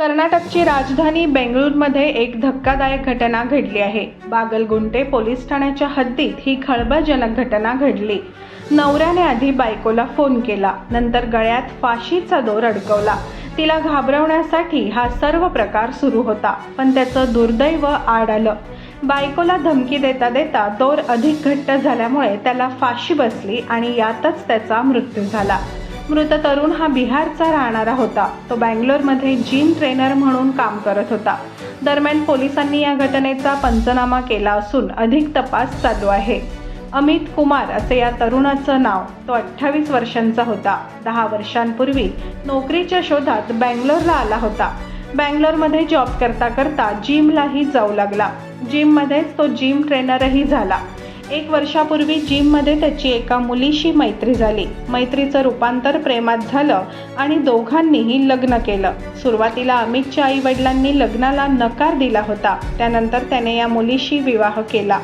कर्नाटकची राजधानी बेंगळूरमध्ये एक धक्कादायक घटना घडली आहे. बागलगुंटे पोलीस ठाण्याच्या हद्दीत ही खळबळजनक घटना घडली. नवऱ्याने आधी बायकोला फोन केला. नंतर गळ्यात फाशीचा दोर अडकवला. तिला घाबरवण्यासाठी हा सर्व प्रकार सुरू होता पण त्याचं दुर्दैव आड आलं. बायकोला धमकी देता देता दोर अधिक घट्ट झाल्यामुळे त्याला फाशी बसली आणि यातच त्याचा मृत्यू झाला. मृत तरुण हा बिहारचा राहणारा होता. तो बँगलोरमध्ये जिम ट्रेनर म्हणून काम करत होता. दरम्यान पोलिसांनी या घटनेचा पंचनामा केला असून अधिक तपास चालू आहे. अमित कुमार असे या तरुणाचं नाव. तो अठ्ठावीस वर्षांचा होता. दहा वर्षांपूर्वी नोकरीच्या शोधात बँगलोरला आला होता. बँगलोरमध्ये जॉब करता करता जिमलाही जाऊ लागला. जिममध्येच तो जिम ट्रेनरही झाला. एक वर्षापूर्वी जिममध्ये त्याची एका मुलीशी मैत्री झाली. मैत्रीचं रूपांतर प्रेमात झालं आणि दोघांनीही लग्न केलं. सुरुवातीला अमितच्या आई वडिलांनी लग्नाला नकार दिला होता. त्यानंतर त्याने या मुलीशी विवाह केला.